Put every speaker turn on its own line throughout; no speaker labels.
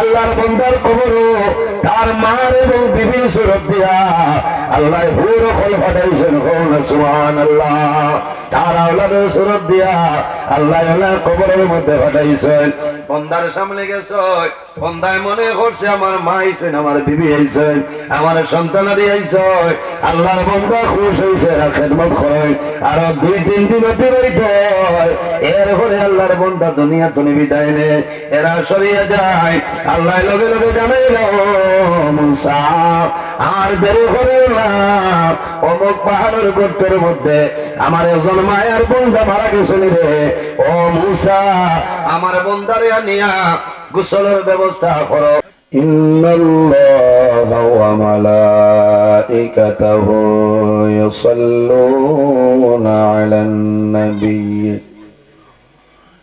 আল্লাহর বন্দার কবর তার মার এবং বিবির সুরত দিয়া আল্লাহ হুর ফল ফাটাইছেন। হন সুবহানাল্লাহ। তার আওলাদের সুরত দিয়া আল্লাহ আল্লাহ কবরের মধ্যে ফাটাইছেন। বন্দার সামনে গেছ বন্দায় মনে করছে, আমার মা আইছেন, আমার বিবি আইছেন, আমার সন্তানারি আইছে আল্লাহর বন্দা খুশ হইছে আর খেদমত করেন আর দুই, তিন দিন অতিবাহিত হয়। এরপরে আল্লাহর বন্দা দুনিয়া তুমি বিদায় নে এরা সরিয়ে যায়। আল্লাহ লগে লগে জানাইল মুসা আর দেরি করে না অমুক পাহাড়ের গর্তের মধ্যে আমার একজন মায়ের বন্ধা মারা গেছিল রে ও মুসা আমার বন্ধারে নিয়া গোসলের ব্যবস্থা করো
إن الله وملائكته يصلون على النبي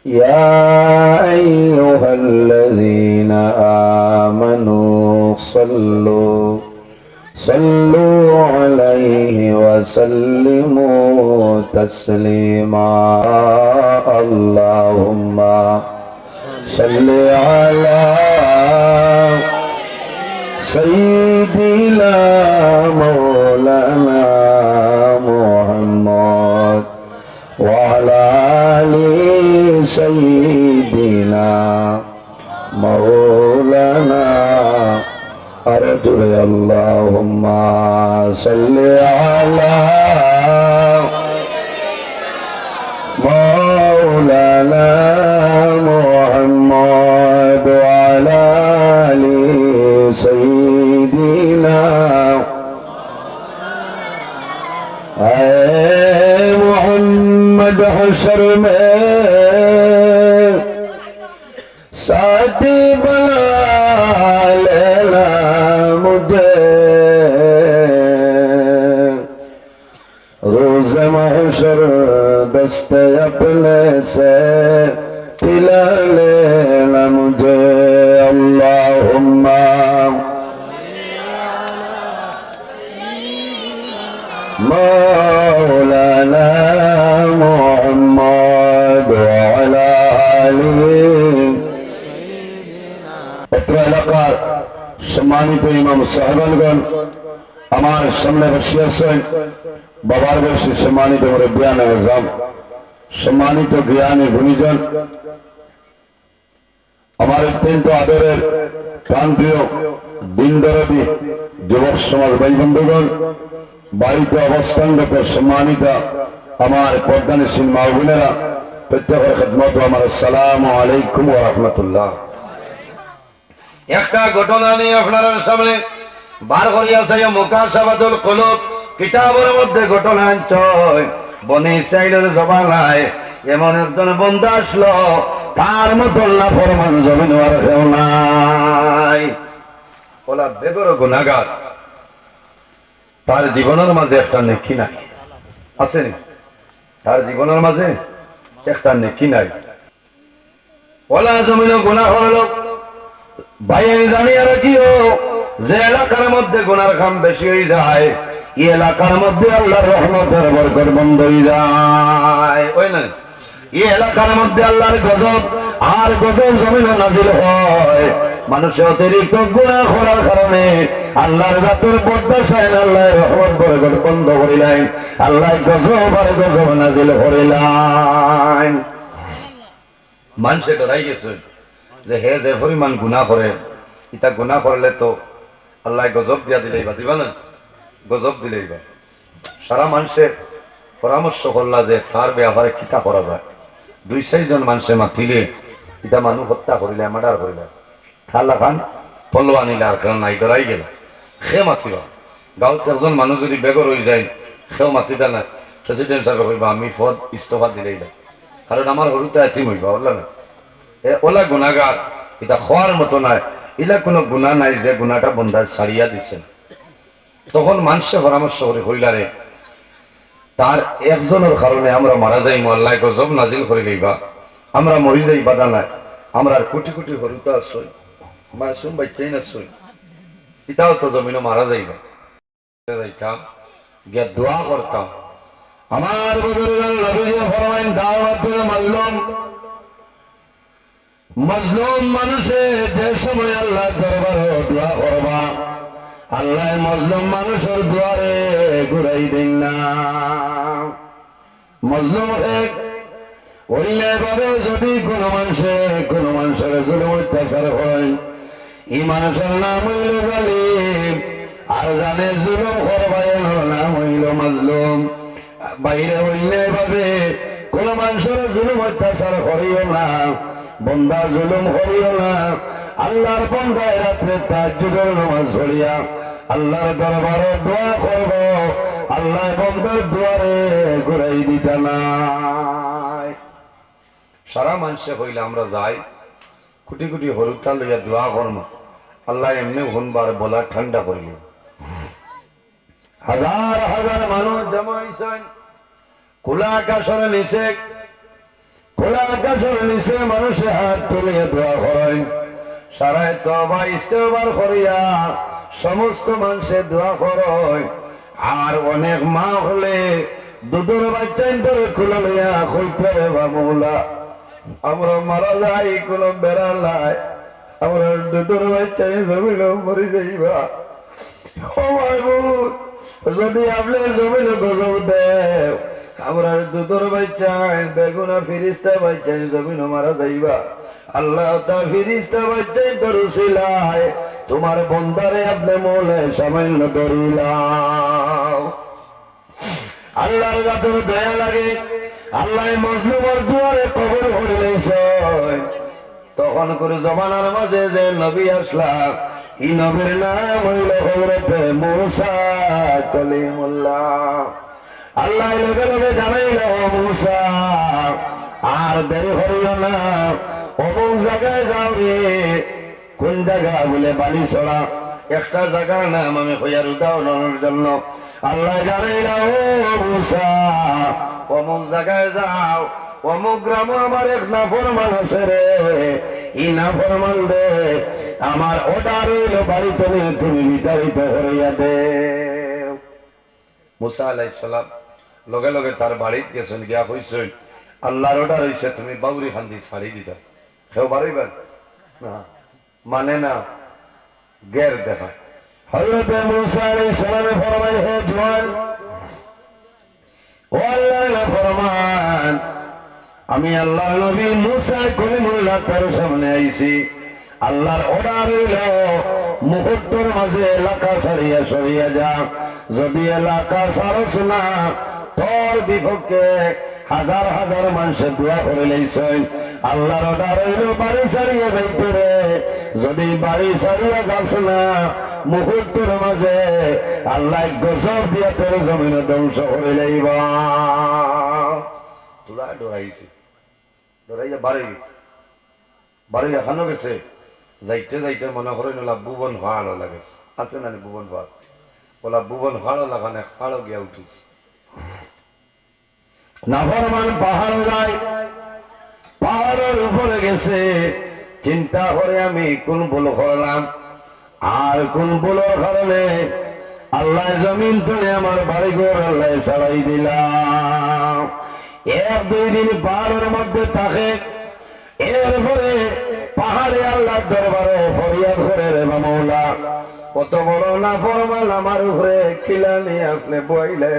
يا أيها الذين آمنوا صلوا صلوا عليه وسلموا تسليما. اللهم صل على سيدنا مولانا اللهم صل على مولانا محمد وعلى آل سيدنا اے محمد حشر میں روز محشر دست اپنے سے پلا لینا مجھے اللہم مولانا محمد وعلى آله অত্র এলাকার সম্মানিত ইমাম সাহেবানগণ আমার সামনে বসিয়েছেন বাবার বয়সী সম্মানিত মুরব্বিয়ান আজম সম্মানিত জ্ঞানী গুণীজন। আমার অত্যন্ত আদরের প্রাণপ্রিয় দিনদরদি যুবক সমাজ ভাই বাড়িতে অবস্থানগত সম্মানিত আমার পদ্মানিসীন মা বোনেরা, প্রত্যেকের খেদমত আমার সালাম আলাইকুম রাহমাতুল্লাহ।
একটা ঘটনা নিয়ে আপনার সামনে বার করিয়াছে মুকাশাবাদুল কলব। কিতাবের মধ্যে ঘটনা আনছয় বনি সাইডের জবানায় এমন একজন বন্ধু আসলো, তার মতো না ফরমান জমিন ওলা বেদর গুণাগার। তার জীবনের মাঝে একটা নেকি নাই। আসেনি তার জীবনের মাঝে একটা নেকি নাই। ওলা জমিন গুণা হলো ভাই আমি জানি আর কিও, যে এলাকার মধ্যে গুনার খাম বেশি হয়ে যায় এলাকার মধ্যে আল্লাহর রহমতের বরকত বন্ধ হয়ে যায়। ওই না এই এলাকার মধ্যে আল্লাহর গজব, আর গজব জমিনে নাজিল হয়। মানুষে অতিরিক্ত গুণা করার কারণে আল্লাহর জাতের সাইন আল্লাহ রহমত, বরকত বন্ধ করিলেন আল্লাহ গজব আর গজব নাজিল করিলেন মানুষে ডরাই গেছে যে হে যে পরিমাণ গুণা করে ইটা গুণা করলে তো আল্লাহ গজব দিয়া দিলে বা দিবা না গজব দিলেই বা। সারা মানুষের পরামর্শ করলা যে তার ব্যবহারে কিতা করা যায়। দুই চারিজন মানুষে মাতিলে ইটা মানুষ হত্যা করিলে মার্ডার করিলে। খালা খান পল্ল আনিলে আর কেন নাই ডরাই গেল। সে মাতিবা। গাঁৱত একজন মানুহ যদি বেগৰ হৈ যায়, সেও মাতিতা না প্ৰেচিডেণ্ট চাকৰি কৰিবা আমি পদ ইস্তফা দিলেই না কারণ আমার হরুতে এতিম হইবা বললা না এ ওলা গুণাগার এটা হওয়ার মতো নাই। এলা কোনো গুণা নাই যে গুণাটা বন্ধায় ছাড়িয়া দিচ্ছেন তখন মানুষে পরামর্শ করে হইলারে তার একজনের কারণে আমরা মারা যাই আল্লাহ গজব নাজিল করে লইবা। আমরা মরি যাই, বাধা নাই। আমরা কোটি কোটি হরুতা আসই মাসুম বাচ্চাই না সই ইতাও তো জমিনও মারা যাইবা। যাইতাম, গিয়া দোয়া করতাম।
আমার ফরমাইন দাওয়াত করে মাজলুম। মাজলুম মানুষে যে সময় আল্লাহ দরবারে দোয়া করবা। আল্লাহ মজলুম মানুষের দুয়ারে ঘুরাই দিন না। মজলুম এক অন্যায় ভাবে যদি কোন মানুষে, কোন মানুষের জুলুম অত্যাচার হয়, এই মানুষের নাম হইল জালিম, আর জানে জুলুম করবাই নাম হইল মাজলুম। বাইরে অন্যায় ভাবে কোন মানুষের জুলুম অত্যাচার করিও না বন্দা জুলুম করিও না। আল্লাহর বন্দায় রাত্রে তাজ্জুদের নামাজ পড়িয়া আল্লাহর দরবারে দোয়া করব, আল্লাহ বন্দার দুয়ারে ঘুরাই দিতা নাই।
সারা মানুষে হইলে আমরা যাই, কোটি কোটি হরুতা লইয়া দোয়া করম। আল্লাহ এমনি হনবার বলা ঠান্ডা করিল। হাজার হাজার মানুষ জমা হইছেন। খোলা আকাশের নিচে, খোলা আকাশের নিচে মানুষে হাত তুলিয়া দোয়া করেন। সারাই তবা ইস্তেবার করিয়া সমস্ত মানুষে দোয়া করয় আর অনেক মা হলে দুধের বাচ্চা ধরে খুলে লইয়া খুলতে রে বাবুলা আমরা মারা যাই, কোনো বেড়া নাই। আমরা দুধের বাচ্চা জমিল মরে যাইবা। ও যদি আপনি জমিন গজব দেও আমরা দুধর বাচ্চাই বেগুনা ফিরিস্তা বাচ্চাই জমিন মারা যাইবা। আল্লাহ তা ফিরিস্তা তোমার বন্দারে আপনি মোলে সামান্য আল্লাহর যাতে দয়া লাগে। আল্লাহ মজলুমর দুয়ারে কবর তখন করে জমানার মাঝে যে নবী আসলাম ই নবীর নাম হইল হজরতে মুসা কলিমুল্লাহ। আল্লাহ লগে লগে জানাইল মুসা, আর দেরি হইল না। অমুক জায়গায় যাও রে। কোন জায়গা? বলে বালি ছড়া একটা জায়গার নাম আমি হইয়ার উদাহরণের জন্য। আল্লাহ জানাইল, ও মুসা, অমুক জায়গায় যাও। অমুক গ্রাম আমার এক নাফর মানুষ রে। ই নাফর রে আমার অর্ডার হইল বাড়িতে নিয়ে তুমি বিতাড়িত করিয়া দে। মুসা আলাইসালাম লগে লগে তার বাড়িতে গেছেন গিয়া হইছেন আল্লাহর অর্ডার হইছে, তুমি বাউরি খান্দি ছাড়ি দিতা। কেউ বাড়াইবেন না মানে না, গের দেখা। হজরত মুসা আলাইহিস সালামে ফরমায়, হে জওয়ান ও আল্লাহর ফরমান, আমি আল্লাহর নবী মুসা কলিমুল্লাহ তার সামনে আইছি। আল্লাহর অর্ডার হইল, মুহূর্তের মাঝে এলাকা ছাড়িয়া সরিয়া যা যদি এলাকা ছাড়স না তোর বিপক্ষে হাজার হাজার মানুষের দোয়া করে লইছেন। আল্লাহর অর্ডার হইল বাড়ি ছাড়িয়া যাইতে রে। যদি বাড়ি ছাড়িয়া যাস না, মুহূর্তের মাঝে আল্লাহ গজব দিয়া তোর জমিনে ধ্বংস করে লইবা। তোরা ডরাইছে। ডরাইয়া বাড়ি গেছে। বাড়ি এখানো গেছে। যাইতে যাইতে মনে করে নলা বুবন ভাড়ো লাগেছে। আছে না বুবন ভাড়? ওলা বুবন ভাড়ো লাগানে ফাড়ো গিয়া উঠিছে। নাফরমান পাহাড় যায় পাহাড়ের উপরে গেছে। চিন্তা করে আমি কোন ভুল করলাম? আর কোন ভুলের কারণে আল্লাহ জমিন তুলে আমার বাড়ি ঘর আল্লাহ ছাড়াই দিলাম। এক দুই দিন পাহাড়ের মধ্যে থাকে। এরপরে পাহাড়ে আল্লাহ দরবারে ফরিয়াদ করে রে মামলা। কত বড় না ফরমাল আমার উপরে খিলানি আপনি বইলে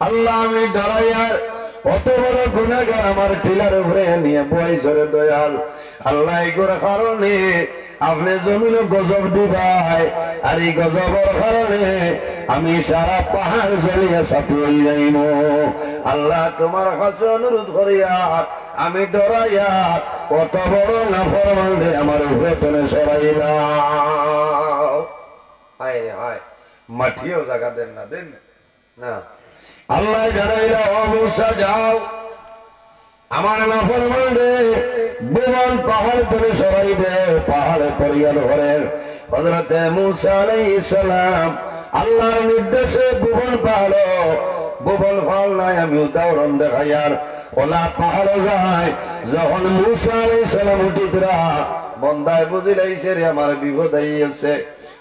আল্লাহ আমি ডরাইয়ার কত বড় গুণাগার আমার টিলার উপরে নিয়ে বই সরে দয়াল। আল্লাহ এগুলোর কারণে আপনি জমিন গজব দিবাই আর এই গজবের কারণে আমি সারা পাহাড় জ্বলিয়া সাথে যাইব। আল্লাহ তোমার কাছে অনুরোধ করিয়া আমি ডরাইয়া কত বড় নাফর মানলে আমার উপরে টনে সরাইলা হায় হায় মাটিও জায়গা দেন না দেন না। আল্লাহ জানাইলা অবস্থা যাও। আমার নাফর মানলে বিমান পাহাড় থেকে সবাই দে, পাহাড়ে পরিয়াল ঘরের হজরতে মুসা আলাইহিস সালাম। আল্লাহর নির্দেশে বুবন পাহাড় গোবল ফল নাই আমি উদাহরণ দেখাই। আর ওলা পাহাড় যায়, যখন মুসা আলাইহিস সালাম উঠিতরা বন্দায় বুঝিলাইছে রে, আমার বিপদ আইছে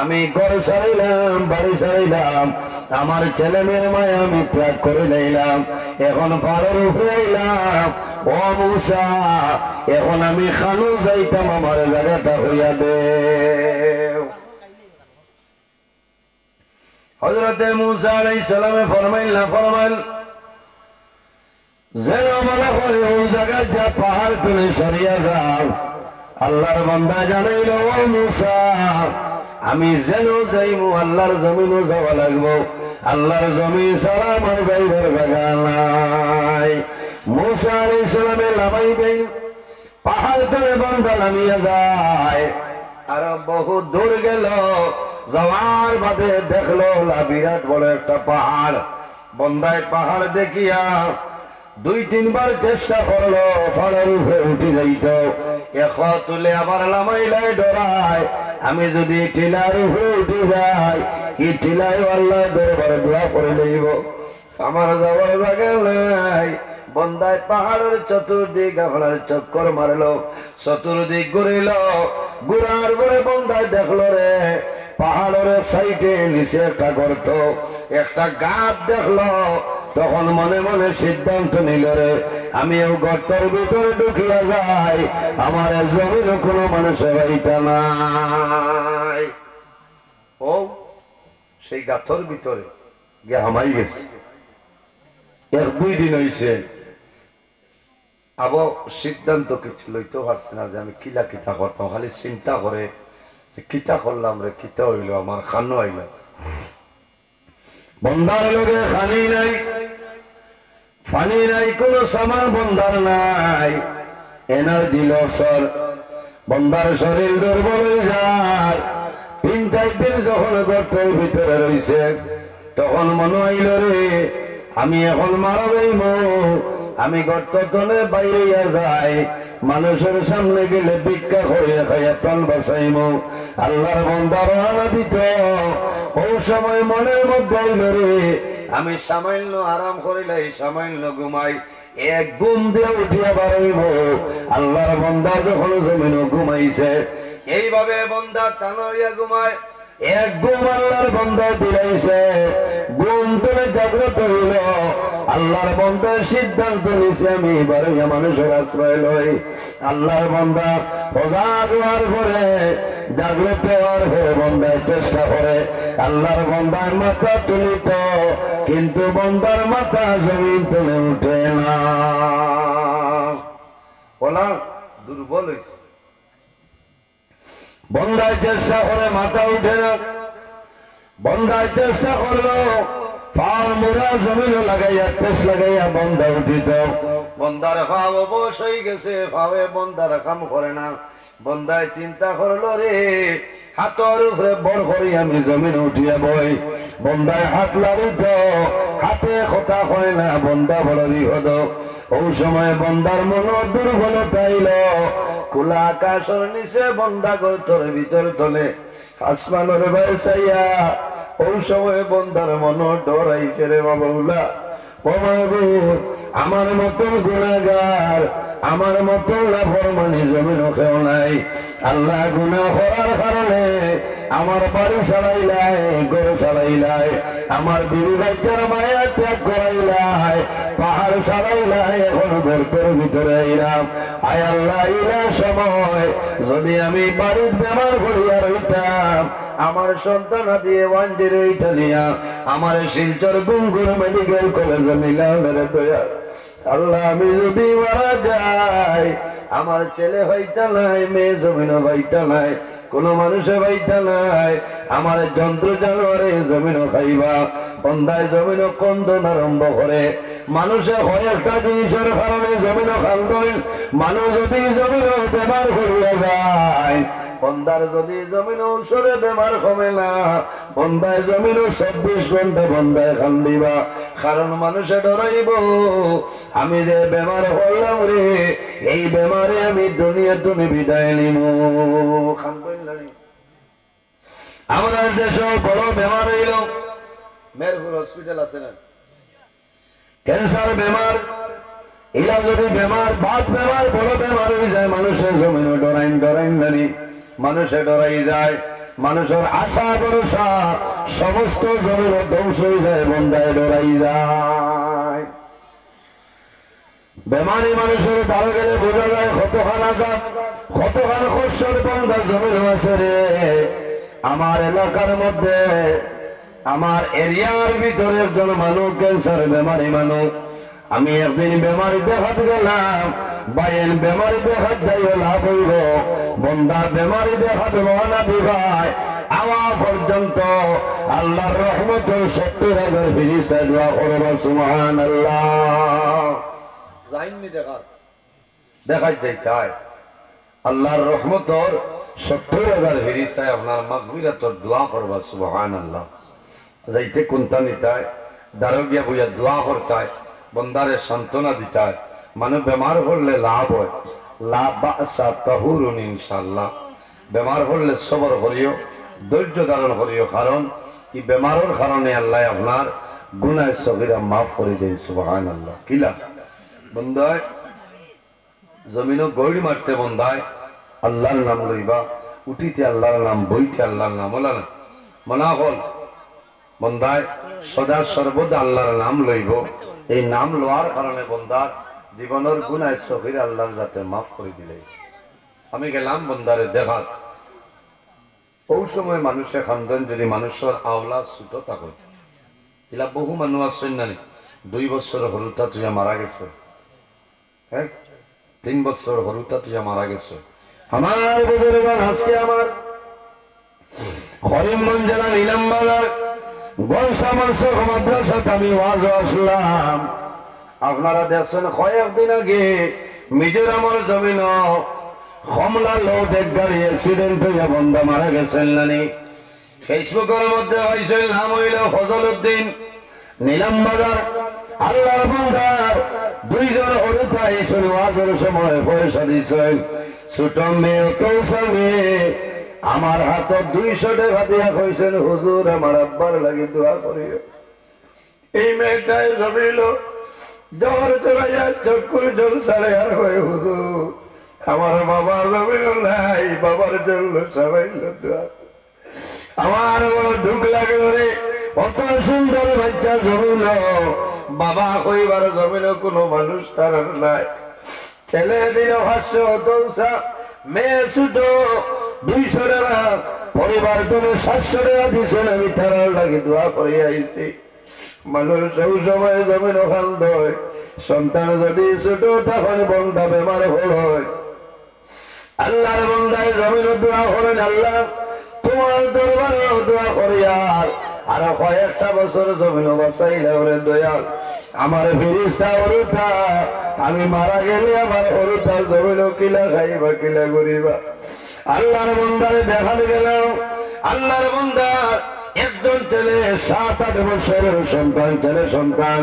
আমি ঘর সারাইলাম, বাড়ি সারাইলাম। আমার ছেলে মেয়ের মায় আমি ত্যাগ করে নিলাম। এখন পাহাড়ের উপরে ও মুসা, এখন আমি খানু যাইতাম, আমার জায়গাটা হইয়া দে। হজরতে ফরমাইল, না ফরমাইল? মনে করে ওই জায়গায় যা পাহাড় তুলে সরিয়া যাও। আল্লাহর বান্দা জানাইল, ও মুসা আমি যেন যাইমু, আল্লাহর জমিনও যাওয়া লাগবো। আল্লাহর জমিন ছাড়া আমার যাইবার জায়গা নাই। মুসা আলাইহিস সালামে লামাই দেই পাহাড় তুলে বান্দা নামিয়া যায়। আর বহু দূর গেল, যাওয়ার বাদে দেখল বিরাট বড় একটা পাহাড়। বন্দায় পাহাড় দেখিয়া দুই তিনবার চেষ্টা করল ফলের উপরে উঠে যাইত। এখ তুলে আবার লামাইলাই ডরায় আমি যদি টিলার হইতে যাই কি ঠেলায় আল্লাহ দরবারে দোয়া করে লইব আমার যাওয়ার জায়গা নাই। বন্দায় পাহাড়ের চতুর্দিক আপনার চক্কর মারলো, চতুর্দিক ঘুরিল ঘুরার পরে বন্দায় দেখল রে পাহাড়ের সাইডে নিচে একটা গর্ত, একটা গাছ দেখল। তখন মনে মনে সিদ্ধান্ত নিল রে, আমি ও গর্তের ভিতরে ঢুকিয়া যাই, আমার জমির কোনো মানুষের বাড়িটা নাই। ও, সেই গাথর ভিতরে গিয়ে হামাই গেছে। এক দুই দিন হয়েছে আবো সিদ্ধান্ত কিছু লইতে পারছে না যে আমি কিলা কিতা করতাম, খালি চিন্তা করে কিতা করলাম রে, কিতা হইল, আমার খানো হইল। বন্দার লোকে খানি নাই পানি নাই, কোনো সামান বন্দার নাই। এনার্জি লসর বন্দার শরীর দুর্বল হয়ে যায় তিন চার দিন যখন গর্তের ভিতরে রয়েছে তখন মনে হইল রে, আমি এখন মারা যাইব। আমি গর্ত তলে বাইরে যাই। মানুষের সামনে গেলে ভিক্ষা করিয়া খাইয়া প্রাণ বাঁচাইব আল্লাহর বন্দার দিত। ওই সময় মনের মধ্যে রে। আমি সামান্য আরাম করিলাই, সামান্য ঘুমাই। এক ঘুম দিয়ে উঠিয়া বাড়াইব আল্লাহর বন্দা যখন জমিন ঘুমাইছে, এইভাবে বন্দা টানরিয়া ঘুমায়। এক ঘুম আল্লাহর বন্দা দিলাইছে। ঘুম তুলে জাগ্রত হইল। আল্লাহর বন্দার সিদ্ধান্ত নিছে আমি বারোয়া মানুষের আশ্রয় লই। আল্লাহর বন্দা সজাগ হওয়ার পরে জাগ্রত হওয়ার পরে বন্দায় চেষ্টা করে। আল্লাহর বন্দার মাথা তুলিত কিন্তু বন্দার মাথা জমিন তুলে উঠে না। বলা দুর্বল হয়েছে বন্দায় চেষ্টা করে মাথা উঠে না। বন্দায় চেষ্টা করল পার মোরা জমিন লাগাইয়া টেস লাগাইয়া বন্দা উঠিত। বন্দার ফাও অবশ্যই গেছে ফাওয়ে বন্দার কাম করে না। বন্দায় চিন্তা করল রে, হাতর উপরে বড় করি আমি জমিন উঠিয়া বই। বন্দায় হাত লাগাইত, হাতে কথা হয় না বন্দা বড় বিপদ। ও সময় বন্দার মন দুর্বলতা আইল খোলা আকাশের নিচে বন্দা গর্তর ভিতর তলে আসমানের বাইসাইয়া ওই সময় বন্দার মন ডরাইছে রে বাবা আমার মতন গুণাগার, আমার মতন লাফরমানি জমিন কেউ নাই। আল্লাহ গুণা করার কারণে আমার বাড়ি চালাইলাই গরু চালাইলাই আমার বিবি বাচ্চার মায়া ত্যাগ করাইলাই, পাহাড় চালাইলাই এখন গর্তের ভিতরে আইলাম। আয় আল্লাহ, ইলা সময়, যদি আমি বাড়ির বেমার করিয়া রইতাম, আমার সন্তান দিয়ে ওয়ান জিরো ইটালিয়া আমার শিলচর গুঙ্গুর মেডিকেল কলেজে মেরে দয়া। আল্লাহ, আমি যদি মারা যাই, আমার ছেলে হইতা নাই, মেয়ে জমিন হইতা নাই কোন মানুষে বাইতা নাই। আমার যন্ত্র জানোয়ারে জমিন খাইবা, বন্ধায় জমিন কন্দন আরম্ভ করে। মানুষে হয় একটা জিনিসের কারণে জমিন খান্দন মানুষ যদি জমিন ব্যবহার করিয়া যায় বন্দার যদি জমিন ঔষধে বেমার কমে না, বন্দায় জমিন চব্বিশ ঘণ্টা বন্দায় খান দিবা। কারণ মানুষে ডরাইব, আমি যে বেমার হলাম রে, এই বেমারে আমি দুনিয়া তুমি বিদায় নিব খান আমরা দেশ বড় বেমার হইল, মেরপুর হসপিটাল আছে না? ক্যান্সার বেমার এরা যদি বেমার বাদ বেমার, বড় বেমার হয়ে যায় মানুষের জমিন ডরাইন ডরাইন জানি মানুষে ডরাই যায়, মানুষের আশা ভরসা, সমস্ত জমিন ধ্বংস হয়ে যায় বন্ধায় ডরাই যায়। বেমারি মানুষের দ্বারা গেলে বোঝা যায়, কতখান আজাব, কতখান কষ্টের বন্ধা জমিন আছে রে। আমার এলাকার মধ্যে, আমার এরিয়ার ভিতরে একজন মানুষ, ক্যান্সার বেমারি মানুষ। আমি একদিন বেমারি দেখাতে গেলাম বাইন বেমারি দেখাত যাইও লাভ হইব। বন্দা বেমারি দেখাতে রওনা দিবাই আওয়া পর্যন্ত আল্লাহর রহমতের সত্তর হাজার ফিরিস্তায় দোয়া করবা সুবহান আল্লাহ
যাইননি দেখা
দেখাই যাই তাই। আল্লাহর রহমতর সত্তর হাজার ফিরিস্তায় আপনার মাগবিরাতর দোয়া করবা সুবহান আল্লাহ যাইতে কোনটা নিতায় দারোগিয়া বইয়া দোয়া করতায় বন্দারে সান্ত্বনা দিতায় মানে বেমার হলে লাভ হয়। লাভ বাসা তাহুরুন ইনশাল্লাহ বেমার হলে সবর করিও ধৈর্য ধারণ করিও কারণ, এই বেমারের কারণে আল্লাহ আপনার গুনায় সগিরা মাফ করে দেন সুবহান আল্লাহ কিলা বন্দায়, জমিনও গৌড়ি মারতে বন্ধায় আল্লাহর নাম লইবা, উঠিতে আল্লাহর নাম, বইতে আল্লাহর নাম ওলা না মনা হল বন্ধায় সদা সর্বদা আল্লাহর নাম লইব। এই নাম লওয়ার কারণে বন্ধার জীবনের গুণায় সহির আল্লাহর যাতে মাফ করে দিলে। আমি গেলাম বন্দারে দেখাত ওই সময় মানুষের খান্দন যদি মানুষের আওলা ছুট থাকে এলা বহু মানুষ আসছেন না দুই বছর হলুতা তুই মারা গেছে। হ্যাঁ তিন বছর হলুতা তুই মারা গেছে। আমার বুজুর্গান আজকে আমার করিমগঞ্জ জেলা নিলাম বাজার আপনারা দেখছেন কয়েকদিন আগে মিজোরামের জমিন কমলা লোড এক গাড়ি অ্যাক্সিডেন্ট হইয়া বন্ধা মারা গেছেন নানি। ফেসবুকের মধ্যে হয়েছিল নাম হইল ফজল উদ্দিন নিলাম বাজার, আল্লাহর বান্দার দুইজন হরুতা এসে ওয়াজের সময় পয়সা দিছেন ছোট মেয়ে কৌশল মেয়ে আমার হাতত দুইশো টাকা দিয়া কইছেন, হুজুর, আমার আব্বার লাগি দোয়া করিও। এই মেয়েটাই জমিল জ্বর চলাইয়া চক্কুর জল আর হয়ে হুজুর, আমার বাবা জমিল নাই, বাবার জন্য সবাই দোয়া আমার বড় দুঃখ লাগে রে, অত সুন্দর বাচ্চা জমিল বাবা কইবার জমিল কোনো মানুষ তার নাই। ছেলে দিল তৌসা মেয়ে ছোট দুইশো টাকা পরিবার আল্লাহ, তোমার দরবারে দোয়া করি আর। আরও কয়েকটা বছর জমিন বাঁচাইলে ওরে আমার ফিরিস্তা আমি মারা গেলে আমার অরুতা জমিন কিলা খাইবা, কিলা করিবা। আল্লাহর বন্দারে দেখা গেল আল্লাহর বন্দার একজন ছেলে, সাত আট বছরের সন্তান, ছেলে সন্তান,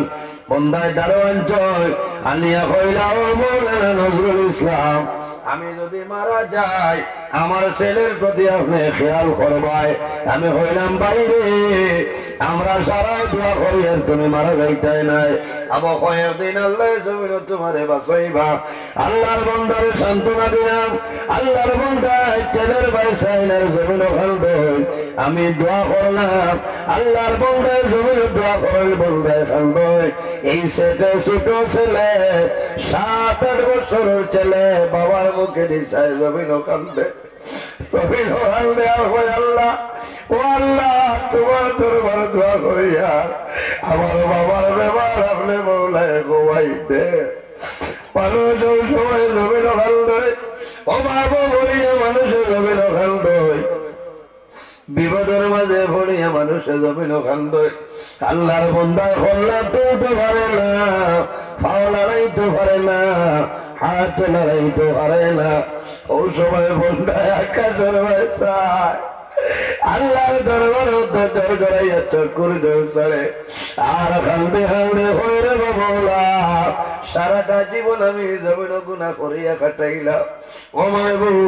বন্দায় দারোয়ান অঞ্চল আলিয়া কইলা নজরুল ইসলাম, আমি যদি মারা যাই আমার ছেলের প্রতি আপনি খেয়াল করবাই আমি হইলাম বাইরে আমরা সারা দোয়া করি আর তুমি মারা যাইতাই নাই। আমি দোয়া করলাম। আল্লাহর বন্দায় জমিন দোয়া করেন বন্দায় খান্ডই এই সেটে ছোট ছেলে, সাত আট বছরের ছেলে, বাবার মুখে দিশায় জমিন কান্দে মানুষের বিপদের মাঝে পড়িয়া মানুষে জমিন আল্লাহর বন্দায় কল্লা তুলতে পারে না, পাও লড়াইতে পারে না, হাত লড়াইতে পারে না। ও সময় বন্ধায় আকাশের ভাষায় আল্লাহর দরবার উদ্ধার জড়াইয়া চক্কুর জোরসারে আর খালতে খালতে হইরে বাবলা সারাটা জীবন আমি জমিন গুণা করিয়া কাটাইলাম। ও মায় বউ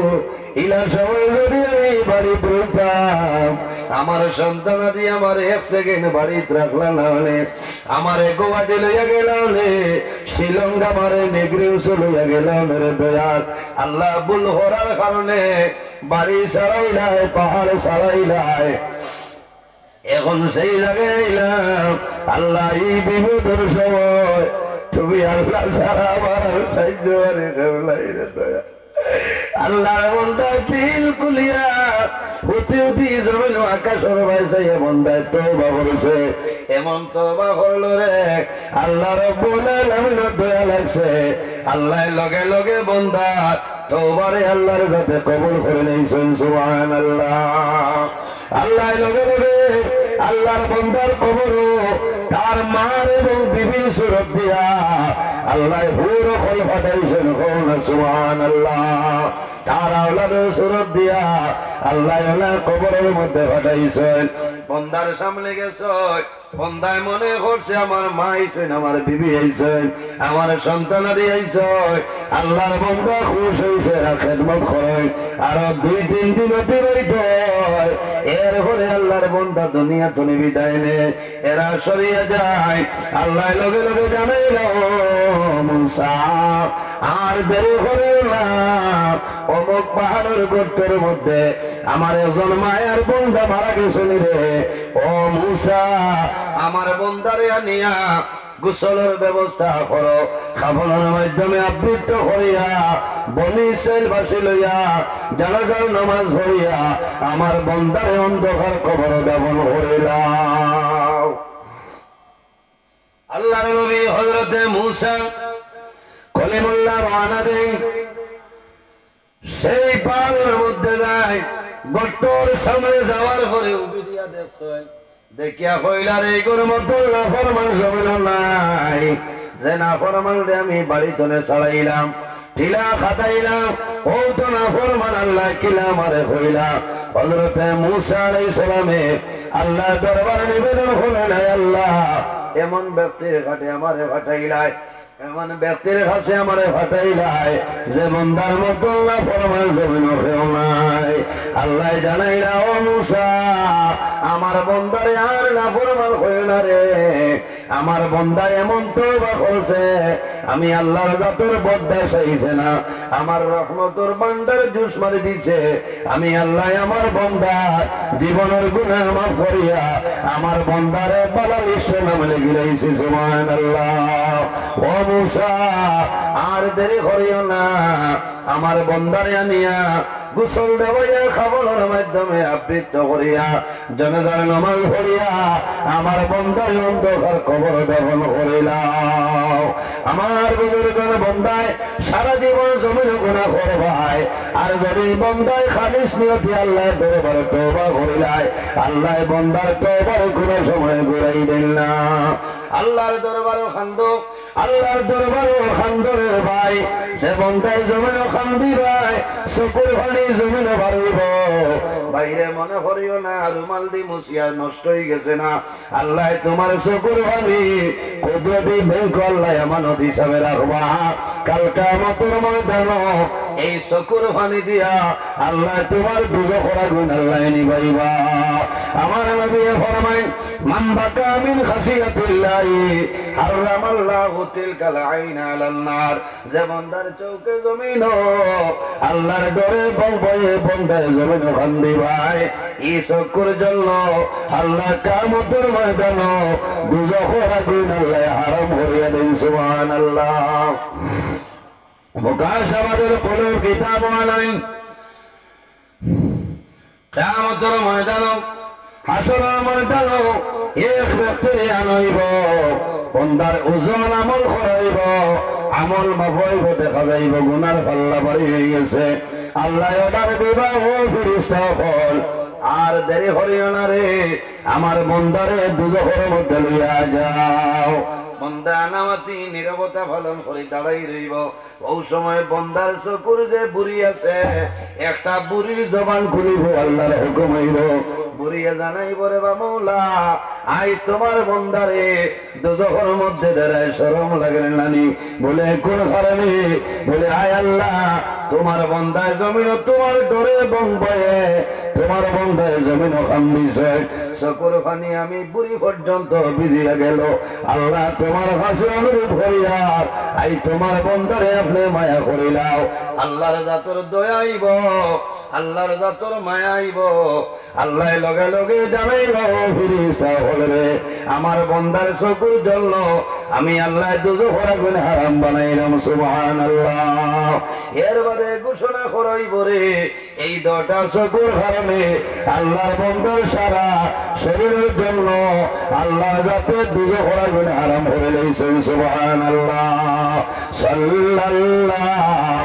ইলা সময় যদি আমি বাড়িতে রইতাম আমার সন্তান আদি আমার এক সেকেন্ড বাড়িতে রাখলাম না হলে, আমার গোয়াটি লইয়া গেলাম রে শ্রীলঙ্কা মারে নেগ্রিউস লইয়া গেলাম রে দয়াল। আল্লাহ বুল হরার কারণে বাড়ি সারাই নাই, পাহাড় সারাই নাই। এখন সেই জায়গায় আল্লাহ বিভূতর সময়। তুমি আল্লাহ সারা আমার সাহায্য করে কেবলাই রে দয়া আল্লাহ বন্ধা তিল কুলিয়া হতে হতে জমিন আকাশের বাইসে এমন দায়িত্ব বাবরছে এমন তো বা আল্লাহ লাগছে। লগে লগে বন্ধা তোবারে আল্লাহর যাতে কবুল করে নিয়েছেন, সুবহানাল্লাহ। আল্লাহ লগে লগে আল্লাহর বন্দার কবর তার মার এবং বিবির দিয়া আল্লাহ হুর ফল ফাটাইছেন সুহান আল্লাহ তার আওলাদ সুরত দিয়া আল্লাহ আল্লাহ কবরের মধ্যে ফাটাইছেন বন্দার সামনে গেছ? বন্দায় মনে করছে আমার মা আইছেন, আমার বিবি আইছেন, আমার সন্তানাদি আইছেন। আল্লাহর বন্দা খুশ হইছে খেদমত করেন আর দুই, তিন দিন অতিবাহিত হয়। এরপরে আল্লাহর বন্দা দুনিয়া তুমি বিদায় নে এরা সরিয়ে যায়। আল্লাহ লগে লগে জানাইল, মুসা, আর দেরি করে না। অমুক পাহাড়ের গর্তের মধ্যে আমার একজন মায়ের বন্ধা মারা গেছেন রে। ও মুসা, আমার বন্দারে আনিয়া গোসলের ব্যবস্থা করো। খাবনের মাধ্যমে আবৃত্ত করিয়া বনি বাসি লইয়া জানাজার নামাজ পড়িয়া আমার বন্দারে অন্ধকার কবর দেবন করিলাম। আল্লাহর নবী হজরতে মুসা কলিমুল্লাহ রওনা দেন সেই পাহাড়ের মধ্যে যায় গট্টর সামনে যাওয়ার পরে উবি দিয়া দেখছেন দেখিয়া কইলার এই গরু মতো নাফরমান জমিন নাই। যে নাফরমান দিয়ে আমি বাড়ি তনে ছাড়াইলাম টিলা খাটাইলাম ও তো নাফরমান আল্লাহ কিলা মারে হইলাম হজরতে মুসা আলাইহিস সালামে আল্লাহ দরবার নিবেদন করলেন, হে আল্লাহ, এমন ব্যক্তির ঘাটে আমারে ফাটাইলাই, এমন ব্যক্তির কাছে আমারে ফাটাইলাই, যে বন্দার মতো আল্লাহ ফরমান জমিন নাই। আল্লাহ জানাই না মুসা আমার বন্দারে আর না ফরমান হয়ে না রে। আমার বন্দা এমন তো করছে, আমি আল্লাহর জাতর বদ্দা চাইছে না। আমার রহমতর বান্দার জুস মারি দিছে আমি আল্লাহ আমার বন্দা, জীবনের গুণা মাফ করিয়া আমার বন্দারে বালা লিষ্ট নাম লেগে রয়েছে সুমান আল্লাহ আর দেরি করিও না, আমার বন্দারে আনিয়া গোসল দেওয়াইয়া খাবলের মাধ্যমে আবৃত্ত করিয়া, জনজার নমাজ পড়িয়া আমার বন্দারে অন্ধকার কবর দহন করিলাম। আমার বুজুর্গের বন্দায় সারা জীবন জমিন গুণা করবাই আর যদি বন্দায় খালিস নিয়তি আল্লাহ দরবার তোবা করিলায়, আল্লাহ বন্দার তোবার কোনো সময় ঘুরাই দিল না। আল্লাহর দরবার খান্দ আল্লাহর দরবার খান্দরে ভাই। সে বন্দায় জমিন খান্দি ভাই চকুর ভানি জমিন বাড়িব। বাইরে মনে করিও না, রুমাল দি মুসিয়া নষ্ট হয়ে গেছে না। আল্লাহ তোমার চকুর ভানি কুদরতি ব্যাংক আল্লাহ আমানত হিসাবে রাখবা। কালকা মতর ময়দান এই চকুর ভানি দিয়া আল্লাহ তোমার পুজো করা গুণ আল্লাহ নিবাইবা আমার নবী ফরমাই মান বাকা মিন খাসিয়াতিল্লাহি হারামাল্লাহু তিলকাল আইন আলান নার। যে বান্দার চৌকে জমিন আল্লাহর ডরে বঙ্গয়ে বন্দায় জমিন খান্দি ভাই এই চকুর জন্য আল্লাহ কামতের ময়দান দুজখের আগুন আল্লাহ হারাম করিয়া দেন, সুবহানাল্লাহ। মুকাশাবাদের কলব কিতাব ময়দান ময়দান এক বন্দার ওজন আমল করাইব আমল দেখা যাইব, গুনার পাল্লা বাড়ি গেছে। আল্লাহ অর্ডার দিবা, ও ফিরিস্তা হল আর দেরি করিও না রে, আমার বন্দারে দুজখের মধ্যে লইয়া যাও। বন্দা নামাতি নিরবতা পালন করে দাঁড়াই রইব। ওই সময় বন্দার চকুর যে বুড়ি আছে, একটা বুড়ির জবান খুলিব, আল্লাহর হুকুম হইব। বুড়িয়ে জানাইব রে বা মৌলা, আইস তোমার বন্দারে মধ্যে দাঁড়ায় শরম লাগে নানি। বলে, কোন কারণে? বলে, আয় আল্লাহ, তোমার বন্দায় জমিন তোমার ডরে বঙ্গয়ে তোমার বন্দায় জমিন খান্দিছে চকুর পানি আমি বুড়ি পর্যন্ত ভিজিয়া গেল। আল্লাহ তোমার ভাষে অনুরোধ করিয়া আই তোমার বন্দারে আপনি মায়া করিলাও আল্লাহর জাতর দয়া আইব আল্লাহর জাতর মায়া আইব আল্লাহ লগে লগে জানাইল ফিরিস্তা হলে আমার বন্দার চকুর জন্য আমি আল্লাহ দুজো খরা গুণ হারাম বানাইলাম সুবহান আল্লাহ এর বাদে ঘোষণা করাইব রে, এই দটা চকুর কারণে আল্লাহর বন্দার সারা শরীরের জন্য আল্লাহ যাতে দুজো খরা গুণ হারাম করে লইছেন সুবহান আল্লাহ সাল্লাল্লাহু